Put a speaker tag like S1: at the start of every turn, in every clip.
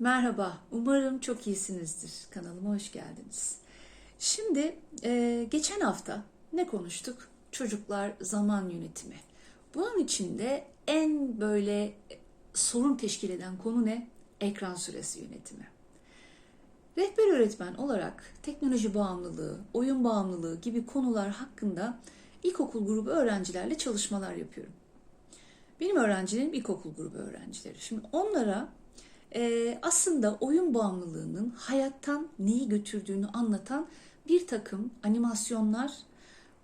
S1: Merhaba, umarım çok iyisinizdir. Kanalıma hoş geldiniz. Şimdi e, geçen hafta ne konuştuk? Çocuklar zaman yönetimi. Bunun içinde en böyle sorun teşkil eden konu ne? Ekran süresi yönetimi. Rehber öğretmen olarak teknoloji bağımlılığı, oyun bağımlılığı gibi konular hakkında ilkokul grubu öğrencilerle çalışmalar yapıyorum. Benim öğrencilerim ilkokul grubu öğrencileri. Şimdi onlara e, aslında oyun bağımlılığının hayattan neyi götürdüğünü anlatan bir takım animasyonlar,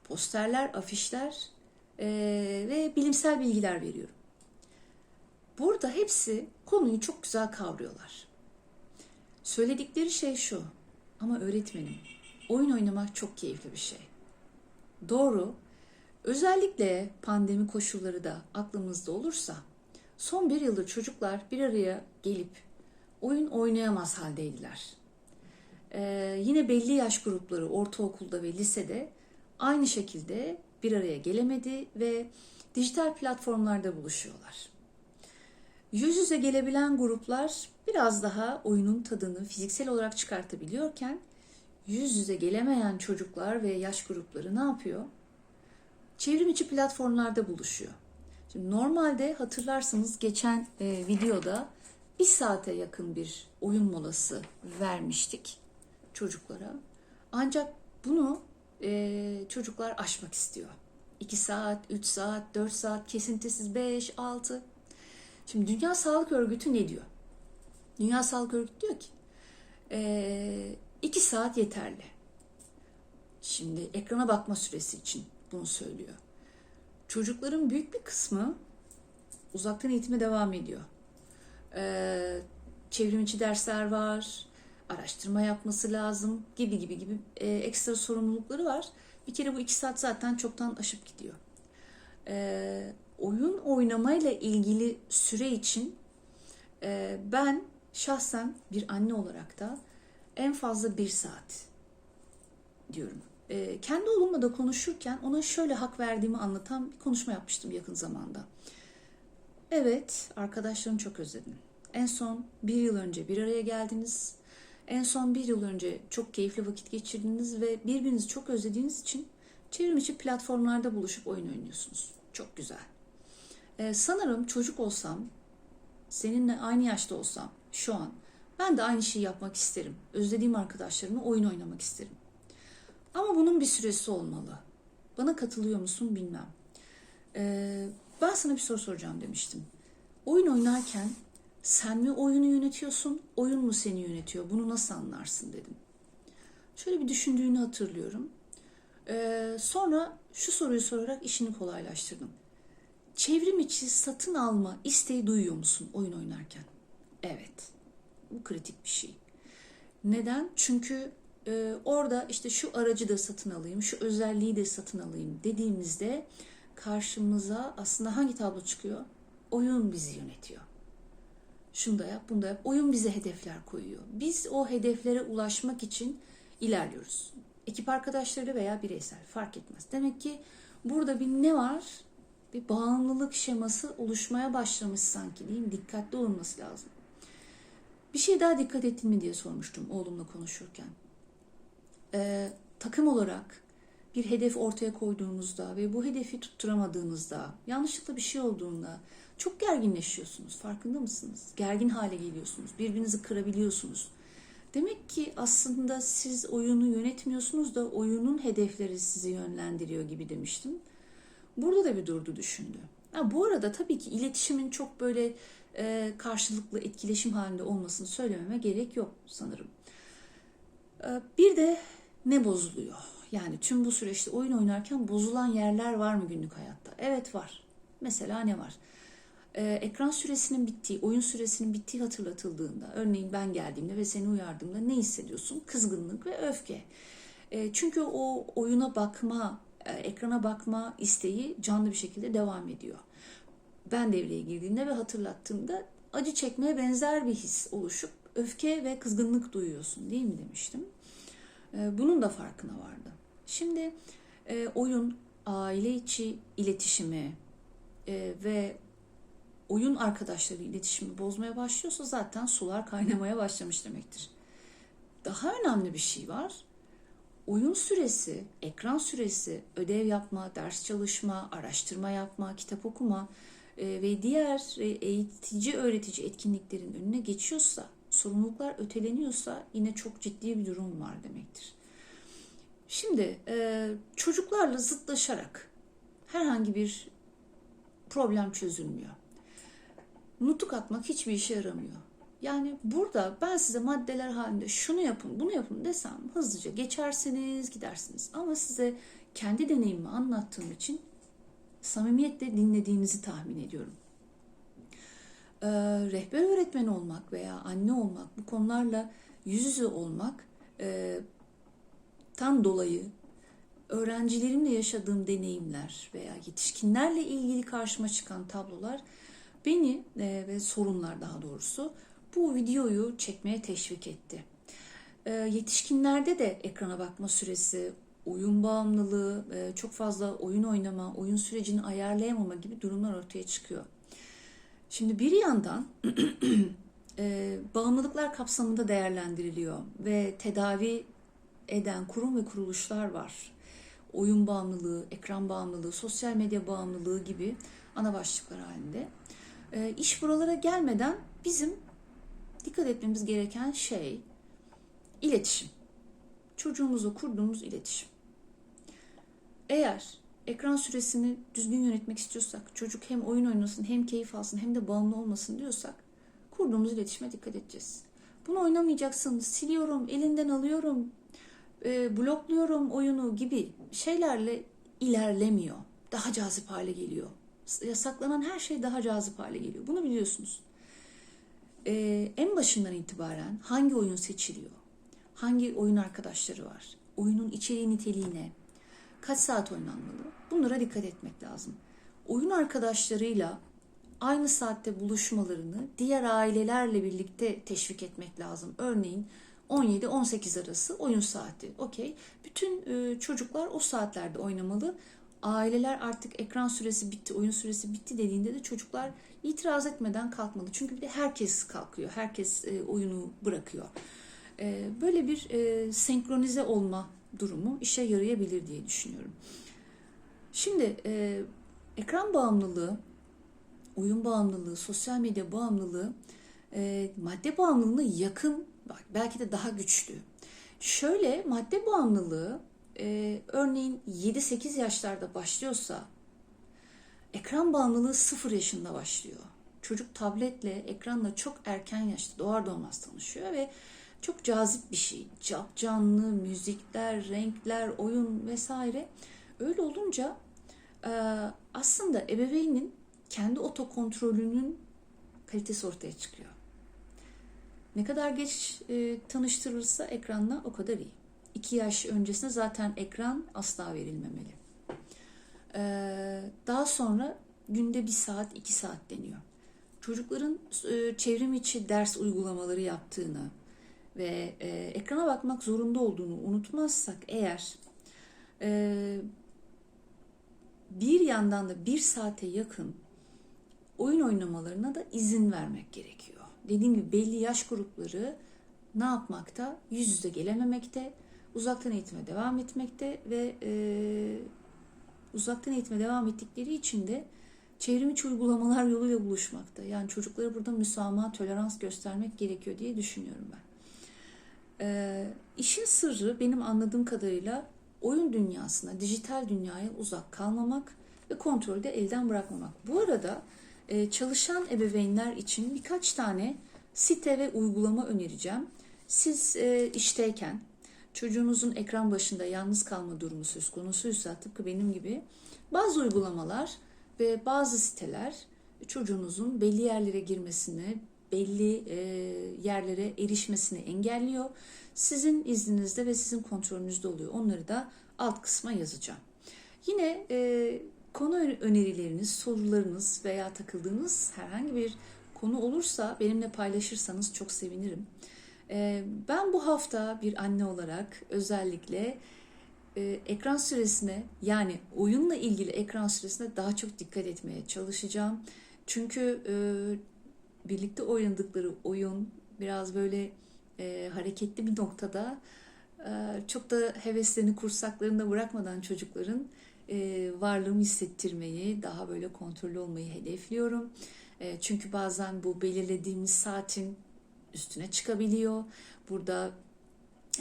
S1: posterler, afişler e, ve bilimsel bilgiler veriyorum. Burada hepsi konuyu çok güzel kavruyorlar. Söyledikleri şey şu, ama öğretmenim, oyun oynamak çok keyifli bir şey. Doğru, özellikle pandemi koşulları da aklımızda olursa Son bir yıldır çocuklar bir araya gelip oyun oynayamaz haldeydiler. Ee, yine belli yaş grupları ortaokulda ve lisede aynı şekilde bir araya gelemedi ve dijital platformlarda buluşuyorlar. Yüz yüze gelebilen gruplar biraz daha oyunun tadını fiziksel olarak çıkartabiliyorken yüz yüze gelemeyen çocuklar ve yaş grupları ne yapıyor? Çevrim içi platformlarda buluşuyor. Şimdi normalde hatırlarsınız geçen e, videoda bir saate yakın bir oyun molası vermiştik çocuklara. Ancak bunu e, çocuklar aşmak istiyor. 2 saat, 3 saat, 4 saat, kesintisiz 5, 6. Şimdi Dünya Sağlık Örgütü ne diyor? Dünya Sağlık Örgütü diyor ki 2 e, saat yeterli. Şimdi ekrana bakma süresi için bunu söylüyor. Çocukların büyük bir kısmı uzaktan eğitime devam ediyor. Ee, çevrimiçi dersler var, araştırma yapması lazım gibi gibi gibi e, ekstra sorumlulukları var. Bir kere bu iki saat zaten çoktan aşıp gidiyor. Ee, oyun oynamayla ilgili süre için e, ben şahsen bir anne olarak da en fazla bir saat diyorum e, kendi oğlumla da konuşurken ona şöyle hak verdiğimi anlatan bir konuşma yapmıştım yakın zamanda. Evet, arkadaşlarını çok özledim. En son bir yıl önce bir araya geldiniz. En son bir yıl önce çok keyifli vakit geçirdiniz ve birbirinizi çok özlediğiniz için çevrim içi platformlarda buluşup oyun oynuyorsunuz. Çok güzel. Ee, sanırım çocuk olsam, seninle aynı yaşta olsam şu an ben de aynı şeyi yapmak isterim. Özlediğim arkadaşlarımla oyun oynamak isterim. Ama bunun bir süresi olmalı. Bana katılıyor musun bilmem. Ee, ben sana bir soru soracağım demiştim. Oyun oynarken sen mi oyunu yönetiyorsun, oyun mu seni yönetiyor? Bunu nasıl anlarsın dedim. Şöyle bir düşündüğünü hatırlıyorum. Ee, sonra şu soruyu sorarak işini kolaylaştırdım. Çevrim içi satın alma isteği duyuyor musun oyun oynarken? Evet. Bu kritik bir şey. Neden? Çünkü e, orada işte şu aracı da satın alayım, şu özelliği de satın alayım dediğimizde karşımıza aslında hangi tablo çıkıyor? Oyun bizi yönetiyor. Şunu da yap, bunu da yap. Oyun bize hedefler koyuyor. Biz o hedeflere ulaşmak için ilerliyoruz. Ekip arkadaşları veya bireysel fark etmez. Demek ki burada bir ne var? Bir bağımlılık şeması oluşmaya başlamış sanki değil mi? Dikkatli olunması lazım. Bir şey daha dikkat ettin mi diye sormuştum oğlumla konuşurken e, takım olarak bir hedef ortaya koyduğunuzda ve bu hedefi tutturamadığınızda, yanlışlıkla bir şey olduğunda çok gerginleşiyorsunuz. Farkında mısınız? Gergin hale geliyorsunuz. Birbirinizi kırabiliyorsunuz. Demek ki aslında siz oyunu yönetmiyorsunuz da oyunun hedefleri sizi yönlendiriyor gibi demiştim. Burada da bir durdu düşündü. Ha, bu arada tabii ki iletişimin çok böyle e, karşılıklı etkileşim halinde olmasını söylememe gerek yok sanırım. E, bir de ne bozuluyor? Yani tüm bu süreçte oyun oynarken bozulan yerler var mı günlük hayatta? Evet var. Mesela ne var? Ee, ekran süresinin bittiği, oyun süresinin bittiği hatırlatıldığında, örneğin ben geldiğimde ve seni uyardığımda ne hissediyorsun? Kızgınlık ve öfke. Ee, çünkü o oyuna bakma, e, ekrana bakma isteği canlı bir şekilde devam ediyor. Ben devreye girdiğimde ve hatırlattığımda acı çekmeye benzer bir his oluşup öfke ve kızgınlık duyuyorsun değil mi demiştim. Ee, bunun da farkına vardı. Şimdi e, oyun aile içi iletişimi e, ve oyun arkadaşları iletişimi bozmaya başlıyorsa zaten sular kaynamaya başlamış demektir. Daha önemli bir şey var. Oyun süresi, ekran süresi, ödev yapma, ders çalışma, araştırma yapma, kitap okuma e, ve diğer e, eğitici öğretici etkinliklerin önüne geçiyorsa, sorumluluklar öteleniyorsa yine çok ciddi bir durum var demektir. Şimdi e, çocuklarla zıtlaşarak herhangi bir problem çözülmüyor. Nutuk atmak hiçbir işe yaramıyor. Yani burada ben size maddeler halinde şunu yapın, bunu yapın desem hızlıca geçersiniz, gidersiniz. Ama size kendi deneyimimi anlattığım için samimiyetle dinlediğinizi tahmin ediyorum. Ee, rehber öğretmen olmak veya anne olmak, bu konularla yüz yüze olmak e, tan dolayı öğrencilerimle yaşadığım deneyimler veya yetişkinlerle ilgili karşıma çıkan tablolar beni e, ve sorunlar daha doğrusu bu videoyu çekmeye teşvik etti. E, yetişkinlerde de ekrana bakma süresi, oyun bağımlılığı, e, çok fazla oyun oynama, oyun sürecini ayarlayamama gibi durumlar ortaya çıkıyor. Şimdi bir yandan e, bağımlılıklar kapsamında değerlendiriliyor ve tedavi eden kurum ve kuruluşlar var. Oyun bağımlılığı, ekran bağımlılığı, sosyal medya bağımlılığı gibi ana başlıklar halinde. E, iş buralara gelmeden bizim dikkat etmemiz gereken şey iletişim. Çocuğumuzla kurduğumuz iletişim. Eğer ekran süresini düzgün yönetmek istiyorsak, çocuk hem oyun oynasın, hem keyif alsın, hem de bağımlı olmasın diyorsak kurduğumuz iletişime dikkat edeceğiz. Bunu oynamayacaksın, siliyorum, elinden alıyorum, e, blokluyorum oyunu gibi şeylerle ilerlemiyor. Daha cazip hale geliyor. Yasaklanan her şey daha cazip hale geliyor. Bunu biliyorsunuz. Ee, en başından itibaren hangi oyun seçiliyor? Hangi oyun arkadaşları var? Oyunun içeriği niteliğine, kaç saat oynanmalı? Bunlara dikkat etmek lazım. Oyun arkadaşlarıyla aynı saatte buluşmalarını diğer ailelerle birlikte teşvik etmek lazım. Örneğin 17-18 arası oyun saati. Okey. Bütün e, çocuklar o saatlerde oynamalı. Aileler artık ekran süresi bitti, oyun süresi bitti dediğinde de çocuklar itiraz etmeden kalkmalı. Çünkü bir de herkes kalkıyor, herkes e, oyunu bırakıyor. E, böyle bir e, senkronize olma durumu işe yarayabilir diye düşünüyorum. Şimdi e, ekran bağımlılığı, oyun bağımlılığı, sosyal medya bağımlılığı e, madde bağımlılığına yakın, belki de daha güçlü. Şöyle madde bağımlılığı e, örneğin 7-8 yaşlarda başlıyorsa ekran bağımlılığı 0 yaşında başlıyor. Çocuk tabletle, ekranla çok erken yaşta doğar doğmaz tanışıyor ve çok cazip bir şey. Cap canlı, müzikler, renkler, oyun vesaire. Öyle olunca e, aslında ebeveynin kendi otokontrolünün kalitesi ortaya çıkıyor. Ne kadar geç e, tanıştırılırsa ekranla o kadar iyi. 2 yaş öncesinde zaten ekran asla verilmemeli. Ee, daha sonra günde bir saat, iki saat deniyor. Çocukların e, çevrim içi ders uygulamaları yaptığını ve e, ekrana bakmak zorunda olduğunu unutmazsak eğer e, bir yandan da bir saate yakın oyun oynamalarına da izin vermek gerekiyor. Dediğim gibi belli yaş grupları ne yapmakta? Yüz yüze gelememekte, uzaktan eğitime devam etmekte ve e, uzaktan eğitime devam ettikleri için de çevrimiçi uygulamalar yoluyla buluşmakta. Yani çocuklara burada müsamaha, tolerans göstermek gerekiyor diye düşünüyorum ben. E, işin sırrı benim anladığım kadarıyla oyun dünyasına, dijital dünyaya uzak kalmamak ve kontrolü de elden bırakmamak. Bu arada e, çalışan ebeveynler için birkaç tane site ve uygulama önereceğim. Siz e, işteyken çocuğunuzun ekran başında yalnız kalma durumu söz konusuysa tıpkı benim gibi bazı uygulamalar ve bazı siteler çocuğunuzun belli yerlere girmesini, belli e, yerlere erişmesini engelliyor. Sizin izninizde ve sizin kontrolünüzde oluyor. Onları da alt kısma yazacağım. Yine e, konu önerileriniz, sorularınız veya takıldığınız herhangi bir konu olursa benimle paylaşırsanız çok sevinirim. Ee, ben bu hafta bir anne olarak özellikle e, ekran süresine yani oyunla ilgili ekran süresine daha çok dikkat etmeye çalışacağım. Çünkü e, birlikte oynadıkları oyun biraz böyle e, hareketli bir noktada çok da heveslerini kursaklarında bırakmadan çocukların e, varlığımı hissettirmeyi, daha böyle kontrollü olmayı hedefliyorum. E, çünkü bazen bu belirlediğimiz saatin üstüne çıkabiliyor. Burada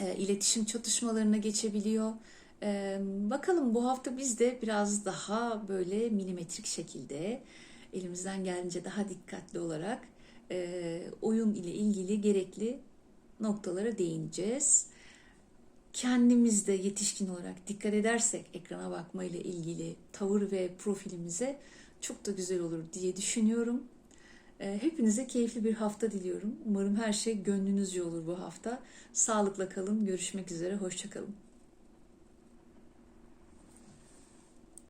S1: e, iletişim çatışmalarına geçebiliyor. E, bakalım bu hafta biz de biraz daha böyle milimetrik şekilde elimizden gelince daha dikkatli olarak oyun ile ilgili gerekli noktalara değineceğiz. Kendimiz de yetişkin olarak dikkat edersek ekrana bakma ile ilgili tavır ve profilimize çok da güzel olur diye düşünüyorum. E, Hepinize keyifli bir hafta diliyorum. Umarım her şey gönlünüzce olur bu hafta. Sağlıkla kalın. Görüşmek üzere. Hoşçakalın.